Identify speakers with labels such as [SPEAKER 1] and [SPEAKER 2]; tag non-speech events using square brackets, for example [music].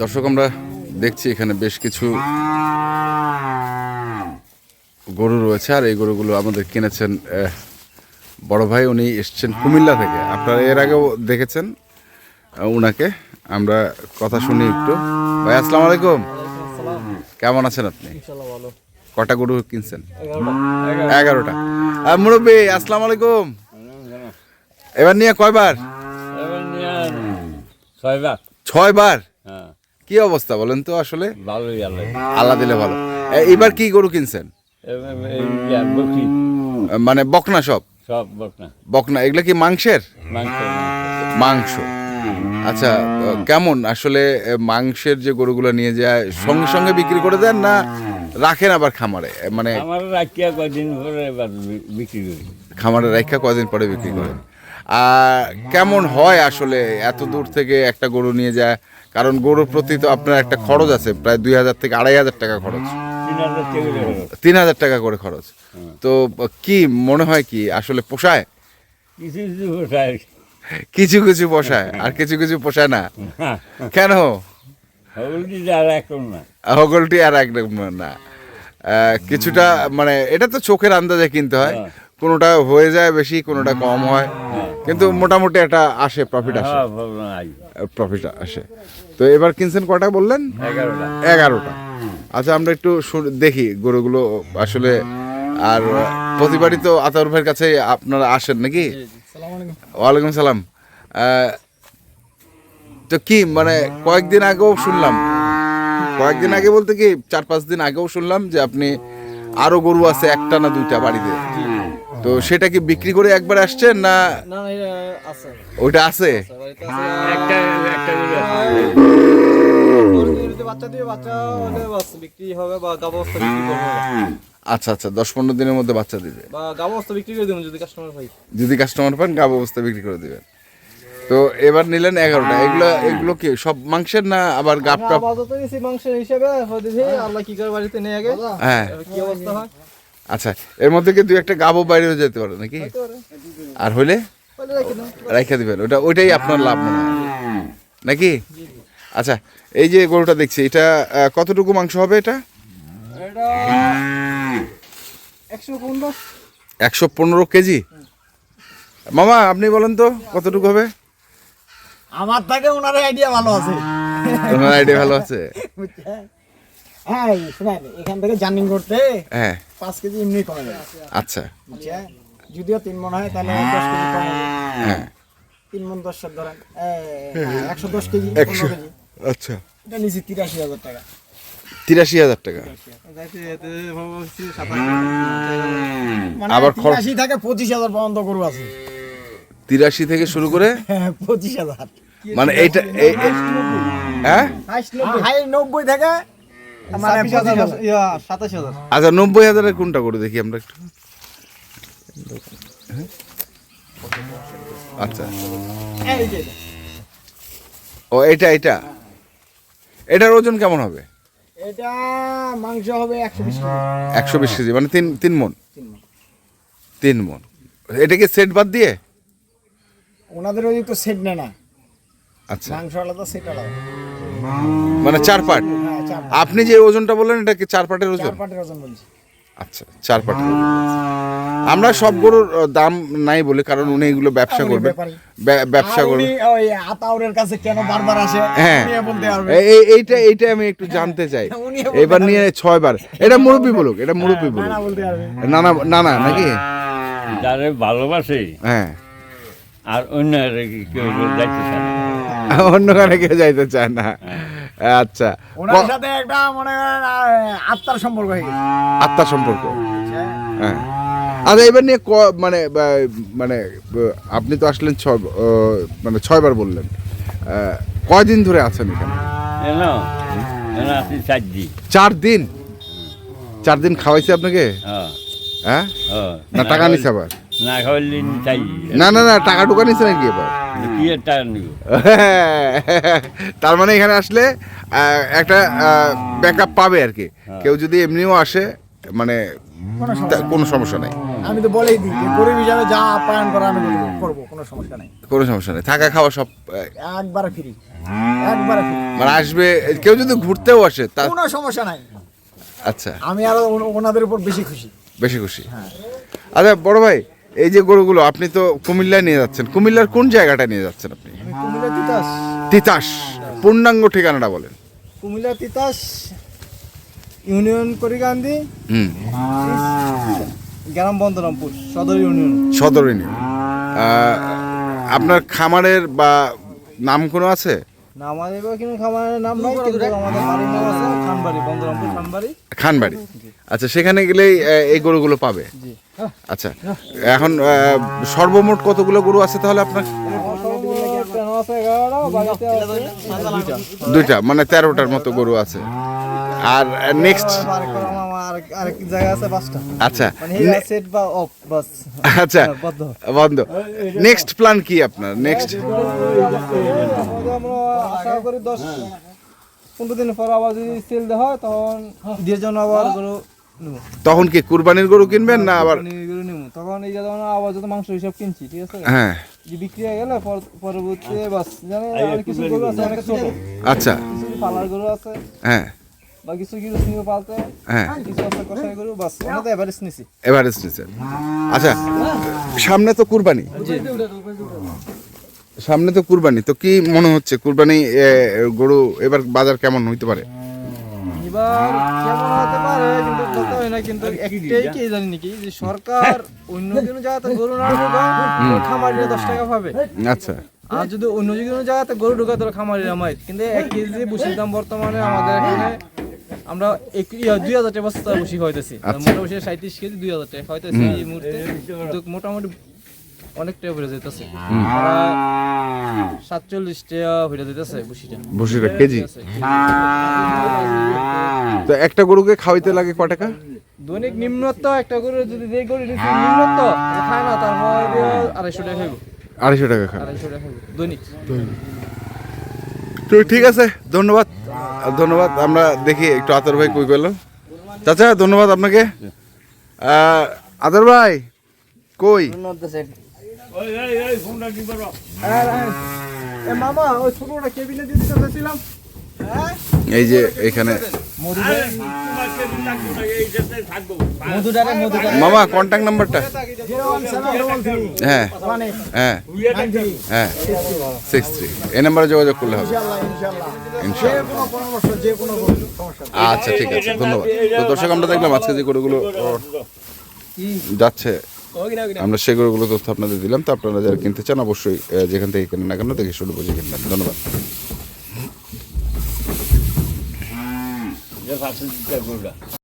[SPEAKER 1] দর্শক আমরা দেখছি এখানে বেশ কিছু গরু রয়েছে আর এই গরুগুলো আমাদের কিনেছেন বড় ভাই। উনি এসছেন কুমিল্লা থেকে। আপনারা এর আগেও দেখেছেন উনাকে। আমরা কথা শুনি একটু। ভাই আসসালামু আলাইকুম। কেমন আছেন আপনি? কটা গরু কিনছেন? এগারোটা। আর মুরব্বী আসসালামু আলাইকুম। এবার নিয়ে কয়বার?
[SPEAKER 2] এবার নিয়ে ছয়
[SPEAKER 1] বার
[SPEAKER 2] হ্যাঁ।
[SPEAKER 1] কি অবস্থা বলেন তো আসলে?
[SPEAKER 2] ভালোই
[SPEAKER 1] আল্লাহ দিলে ভালো। এবার কি গরু কিনছেন? মানে বকনা সব?
[SPEAKER 2] সব বকনা।
[SPEAKER 1] বকনা এগুলো কি মাংসের?
[SPEAKER 2] মাংস।
[SPEAKER 1] আচ্ছা কেমন আসলে মাংসের যে গরুগুলো নিয়ে যায় সঙ্গে সঙ্গে বিক্রি করে দেন না রাখেন আবার খামারে? মানে
[SPEAKER 2] আমার রাখিয়া কয়দিন পরে বিক্রি করি।
[SPEAKER 1] খামারে রেখা কদিন পরে বিক্রি করেন? কেমন হয় আসলে এত দূর থেকে একটা গরু নিয়ে যায়? কারণ গরুর প্রতি তো আপনার একটা খরচ আছে প্রায় দুই হাজার থেকে আড়াই হাজার টাকা খরচ।
[SPEAKER 2] তিন হাজার টাকা
[SPEAKER 1] করে খরচ। তো আহ, কি মনে হয় কি আসলে পোষায়?
[SPEAKER 2] কিছু কিছু পোষায়।
[SPEAKER 1] আর কিছু কিছু পোষায় না? কেন?
[SPEAKER 2] এখন
[SPEAKER 1] হগলটি আর একদম না। কিছুটা মানে এটা তো চোখের আন্দাজে কিনতে হয়। কোনোটা হয়ে যায় বেশি কোনোটা কম হয়। কিন্তু মোটামুটি একটা আসে প্রফিট আসে।
[SPEAKER 2] হ্যাঁ
[SPEAKER 1] প্রফিট আসে। তো এবার কিনছেন কটা বললেন?
[SPEAKER 2] এগারোটা।
[SPEAKER 1] এগারোটা। আচ্ছা আমরা একটু দেখি গরুগুলো আসলে আর প্রতিবারই তো আতাউর ভাইয়ের কাছে আপনারা আসেন নাকি? ওয়ালাইকুম সালাম। তো কি মানে কয়েকদিন আগেও শুনলাম কয়েকদিন আগে বলতে কি চার পাঁচ দিন আগেও শুনলাম যে আপনি আরও গরু আছে একটা না দুইটা বাড়িতে। তো সেটা কি বিক্রি করে একবার আসছেন না
[SPEAKER 3] না না আছে।
[SPEAKER 1] ওইটা আছে?
[SPEAKER 2] একটা একটা করে আছে।
[SPEAKER 3] গরুতে বাচ্চা দিয়ে বাচ্চা হলে বাস বিক্রি হবে বা গাব অবস্থা বিক্রি করব।
[SPEAKER 1] আচ্ছা আচ্ছা দশ পনেরো দিনের মধ্যে বাচ্চা দিবে।
[SPEAKER 3] বা গাব অবস্থা বিক্রি করে দেবেন যদি কাস্টমার
[SPEAKER 1] যদি কাস্টমার পান গাব অবস্থা বিক্রি করে দিবেন। তো এবার নিলেন এগারোটা। এগুলো এগুলো কি সব মাংসের না আবার গাপ টাপ
[SPEAKER 3] আপাতত গেছি মাংসের হিসাবে আল্লাহ কি করে বাড়িতে নিয়ে আগে
[SPEAKER 1] হ্যাঁ।
[SPEAKER 3] কি অবস্থা হয়?
[SPEAKER 1] আচ্ছা এর মধ্যে কি দুই একটা গাবও বাইরেও যেতে পারে নাকি? আর হইলে? রাইখা দিবেন ওটা ওইটাই আপনার লাভ মনে নাকি? আচ্ছা এই যে গরুটা দেখছি এটা কতটুকু মাংস হবে এটা?
[SPEAKER 3] একশো পনেরো।
[SPEAKER 1] কেজি? মামা আপনি বলেন তো কতটুকু হবে?
[SPEAKER 4] আমার থেকে ওনার আইডিয়া ভালো আছে।
[SPEAKER 1] ওনার আইডিয়া ভালো আছে?
[SPEAKER 4] হ্যাঁ শুনেন এখান থেকে জার্নিং করতে
[SPEAKER 1] হ্যাঁ।
[SPEAKER 4] পাঁচ কেজি এমনি কমে যাবে
[SPEAKER 1] আচ্ছা।
[SPEAKER 4] যদিও তিন মন হয় তাহলে দশ কেজি কমে
[SPEAKER 1] হ্যাঁ।
[SPEAKER 4] তিন মন দশ ধরেন একশো দশ কেজি
[SPEAKER 1] একশো
[SPEAKER 4] পনেরো কেজি।
[SPEAKER 1] আচ্ছা।
[SPEAKER 4] এটা নিচে তিরাশি হাজার টাকা।
[SPEAKER 1] তিরাশি হাজার টাকা।
[SPEAKER 4] মানে
[SPEAKER 1] আবার
[SPEAKER 4] তিরাশি থেকে পঁচিশ হাজার পর্যন্ত গরু আছে।
[SPEAKER 1] তিরাশি থেকে শুরু করে
[SPEAKER 4] হ্যাঁ, পঁচিশ হাজার।
[SPEAKER 1] মানে এইটা এই- এই- হ্যাঁ?
[SPEAKER 4] নব্বই থেকে
[SPEAKER 1] আচ্ছা নব্বই হাজারের কোনটা করে দেখি আমরা একটু? আচ্ছা।
[SPEAKER 4] এটা।
[SPEAKER 1] ও এটা এটা। এটার ওজন কেমন হবে?
[SPEAKER 4] এটা মাংস হবে একশো বিশ কেজি।
[SPEAKER 1] একশো বিশ কেজি মানে তিন তিন মন?
[SPEAKER 4] তিন মণ।
[SPEAKER 1] তিন মন। এটাকে সেট বাদ দিয়ে?
[SPEAKER 4] ওনাদের ওই তো সেট নেয় না।
[SPEAKER 1] আচ্ছা।
[SPEAKER 4] মাংস আলাদা সেট আলাদা।
[SPEAKER 1] মানে চার পাট
[SPEAKER 4] হ্যাঁ চার
[SPEAKER 1] আপনি যে ওজনটা বললেন এটা কি চার পাটের ওজন?
[SPEAKER 4] চার পাটের ওজন বলছি।
[SPEAKER 1] আচ্ছা চার পাটের আমরা সব গরুর দাম নাই বলে কারণ উনি এগুলো ব্যবসা
[SPEAKER 4] উনি
[SPEAKER 1] করবেন। ব্যবসা
[SPEAKER 4] আর
[SPEAKER 1] করবেন।
[SPEAKER 4] ওই আতাউরের কাছে কেন বারবার আসে?
[SPEAKER 1] হ্যাঁ। এইটা এইটা আমি একটু জানতে চাই। এবার নিয়ে ছয় বার এটা মুরব্বী বলুক এটা মুরব্বী বলুক।
[SPEAKER 4] না বলতে
[SPEAKER 1] না না না না নাকি?
[SPEAKER 2] যারে ভালোবাসে
[SPEAKER 1] হ্যাঁ।
[SPEAKER 2] আর অন্য কেউ যাইতে চায় না।
[SPEAKER 1] অন্য কানে কেউ যাইতে চায় না। আচ্ছা।
[SPEAKER 4] ওনার সাথে একটা মনে করেন আত্মার সম্পর্ক হয়ে গেছে।
[SPEAKER 1] আত্মার সম্পর্ক। হ্যাঁ। আচ্ছা এবার নিয়ে ক- মানে মানে আপনি তো আসলেন ছয় ব- মানে ছয়বার বললেন। কয়দিন ধরে আছেন এখানে?
[SPEAKER 2] চার দিন।
[SPEAKER 1] চার দিন? খাওয়াইছে আপনাকে?
[SPEAKER 2] হ্যাঁ।
[SPEAKER 1] হ্যাঁ?
[SPEAKER 2] হ্যাঁ।
[SPEAKER 1] না টাকা নিছে আবার?
[SPEAKER 2] না খাওয়ালে চাই
[SPEAKER 1] না না না টাকা টুকা নিছে নাকি এবার?
[SPEAKER 2] কি টাকা নিব? [laughs]
[SPEAKER 1] তার মানে এখানে আসলে একটা ব্যাকআপ পাবে আর কি। কেউ যদি এমনিও আসে মানে কোনো সমস্যা নাই।
[SPEAKER 4] আমি তো বলেই দিই গরিব হিসাবে যা আপ্যায়ন করা আমি করবো- কোনো সমস্যা নেই।
[SPEAKER 1] কোনো সমস্যা নেই। থাকা খাওয়া সব
[SPEAKER 4] একবারে ফ্রি একবারে ফ্রি
[SPEAKER 1] মানে আসবে কেউ যদি ঘুরতেও আসে তার
[SPEAKER 4] কোনো সমস্যা নাই।
[SPEAKER 1] আচ্ছা।
[SPEAKER 4] আমি আরও ওনাদের উপর বেশি খুশি।
[SPEAKER 1] বেশি খুশি। আচ্ছা বড় ভাই এই যে গরুগুলো আপনি তো কুমিল্লায় নিয়ে যাচ্ছেন। কুমিল্লার কোন জায়গাটা নিয়ে যাচ্ছেন আপনি?
[SPEAKER 3] কুমিল্লা তিতাস।
[SPEAKER 1] তিতাস পূর্ণাঙ্গ ঠিকানাটা বলেন।
[SPEAKER 3] কুমিল্লা তিতাস ইউনিয়ন করিকান্দি
[SPEAKER 1] হুম।
[SPEAKER 3] গ্রাম বন্দরামপুর সদর ইউনিয়ন।
[SPEAKER 1] সদর ইউনিয়ন। আপনার খামারের বা নাম কোনো আছে?
[SPEAKER 3] কিন্তু খামারের নাম নাই কিন্তু আমাদের বাড়ির নাম আছে খানবাড়ি বন্দরামপুর খানবাড়ি।
[SPEAKER 1] খানবাড়ি। আচ্ছা সেখানে গেলেই এই গরুগুলো পাবে?
[SPEAKER 3] জি।
[SPEAKER 1] আচ্ছা এখন সর্বমোট কতগুলো গরু আছে তাহলে আপনার?
[SPEAKER 3] দুইটা
[SPEAKER 1] মানে তেরোটার মতো গরু আছে। আর নেক্সট আচ্ছা আচ্ছা বন্ধ। নেক্সট প্ল্যান আপনার? নেক্সট
[SPEAKER 3] পনেরো দিন পর আবার যদি হয়, তখন আবার গরু
[SPEAKER 1] তখন কি কুরবানির গরু কিনবেন না আবার
[SPEAKER 3] গরু তখন এই যখন আবার যত মাংস হিসাব কিনছি ঠিক আছে?
[SPEAKER 1] হ্যাঁ।
[SPEAKER 3] যে বিক্রি হয়ে গেলে পর- পরবর্তী বাস জানে আর কিছু গরু আছে অনেক ছোট।
[SPEAKER 1] আচ্ছা।
[SPEAKER 3] কিছু পালার গরু আছে।
[SPEAKER 1] হ্যাঁ।
[SPEAKER 3] বা কিছু কিছু নিয়ে পালতে।
[SPEAKER 1] হ্যাঁ।
[SPEAKER 3] কিছু আছে কষাই গরু বাস আমাদের এভারেজ নিছি।
[SPEAKER 1] এভারেস্ট নিচ্ছেন আচ্ছা সামনে তো কুরবানি। সামনে তো কুরবানি। তো কি মনে হচ্ছে কুরবানি এ, গরু এবার বাজার কেমন হইতে পারে?
[SPEAKER 3] এবার কেমন হতে পারে কিন্তু বলতে হয় না কিন্তু একটাই কি জানি নাকি যে সরকার অন্য কোনো জায়গাতে গরু না খামারিরা দশ টাকা পাবে।
[SPEAKER 1] আচ্ছা।
[SPEAKER 3] আর যদি অন্য যে কোনো জায়গাতে গরু ঢোকা তাহলে খামারিরা কিন্তু এক কেজি বুসির দাম বর্তমানে আমাদের এখানে আমরা এক দুই হাজার টাকা বস্তা বসি খাইতেছি
[SPEAKER 1] আচ্ছা।
[SPEAKER 3] মোটামুটি সাঁত্রিশ কেজি দুই হাজার টাকা খাইতেছি এই মুহূর্তে। মোটামুটি অনেক টাকা বেড়ে যেতেছে সাতচল্লিশ টাকা বেড়ে যেতেছে বুসিটা
[SPEAKER 1] বসিটা কেজি? তো একটা গরুকে খাওয়াইতে লাগে ক টাকা?
[SPEAKER 3] দৈনিক নিম্নত একটা করে যদি যে গরু নিচ্ছে নিম্নত এটা খায় না তারপর আড়াইশো টাকা খাইব।
[SPEAKER 1] আড়াইশো টাকা খাওয়া
[SPEAKER 3] আড়াইশো টাকা খাইব দৈনিক।
[SPEAKER 1] তো ঠিক আছে ধন্যবাদ। ধন্যবাদ আমরা দেখি একটু আতর ভাই কই পেল চাচা ধন্যবাদ আপনাকে। আহ, আতর ভাই কই?
[SPEAKER 3] এ মামা ওই ছোটটা কেবিনে দিতে চাইছিলাম
[SPEAKER 1] এই যে এখানে মামা কন্ট্যাক্ট নাম্বারটা হ্যাঁ হ্যাঁ হ্যাঁ সিক্স থ্রি এই নাম্বারে যোগাযোগ করলে হবে। আচ্ছা ঠিক আছে, ধন্যবাদ। তো দর্শক, আমরা দেখলাম আজকে যে গরুগুলো যাচ্ছে, আমরা সেই গরুগুলো তথ্য আপনাদের দিলাম। তো আপনারা যারা কিনতে চান, অবশ্যই যেখান থেকে কেনেন না কেন, দেখে শুনে বুঝে কিনবেন। ধন্যবাদ।
[SPEAKER 2] যে পাশে দিতে গরুটা